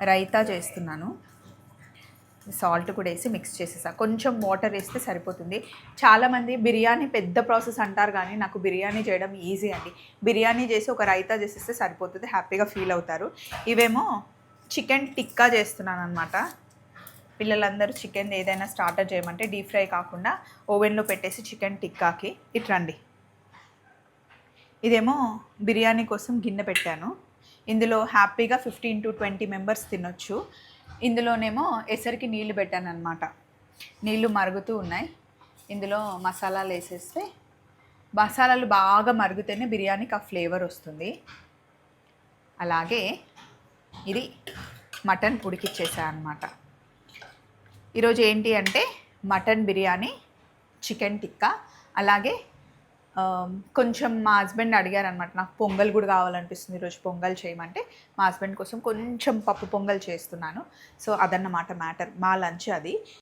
రైతా చేస్తున్నాను. సాల్ట్ కూడా వేసి మిక్స్ చేసేసా. కొంచెం వాటర్ వేస్తే సరిపోతుంది. చాలామంది బిర్యానీ పెద్ద ప్రాసెస్ అంటారు కానీ నాకు బిర్యానీ చేయడం ఈజీ అండి. బిర్యానీ చేసి ఒక రైతా చేసేస్తే సరిపోతుంది. హ్యాపీగా ఫీల్ అవుతారు. ఇవేమో చికెన్ టిక్కా చేస్తున్నాను అనమాట పిల్లలందరూ చికెన్ ఏదైనా స్టార్టర్ చేయమంటే డీప్ ఫ్రై కాకుండా ఓవెన్లో పెట్టేసి చికెన్ టిక్కాకి. ఇట్రండి ఇదేమో బిర్యానీ కోసం గిన్నె పెట్టాను. ఇందులో హ్యాపీగా ఫిఫ్టీన్ టు ట్వంటీ మెంబర్స్ తినొచ్చు. ఇందులోనేమో ఎసరికి నీళ్ళు పెట్టాను అనమాట నీళ్ళు మరుగుతూ ఉన్నాయి. ఇందులో మసాలాలు వేసేస్తే మసాలాలు బాగా మరుగుతేనే బిర్యానీకి ఆ ఫ్లేవర్ వస్తుంది. అలాగే ఇది మటన్ ఉడికిచ్చేసా అనమాట ఈరోజు ఏంటి అంటే మటన్ బిర్యానీ చికెన్ టిక్కా అలాగే కొంచెం మా హస్బెండ్ అడిగారు అనమాట నాకు పొంగల్ కూడా కావాలనిపిస్తుంది ఈరోజు పొంగల్ చేయమంటే. మా హస్బెండ్ కోసం కొంచెం పప్పు పొంగల్ చేస్తున్నాను. సో అదన్నమాట మ్యాటర్ మా లంచ్ అది.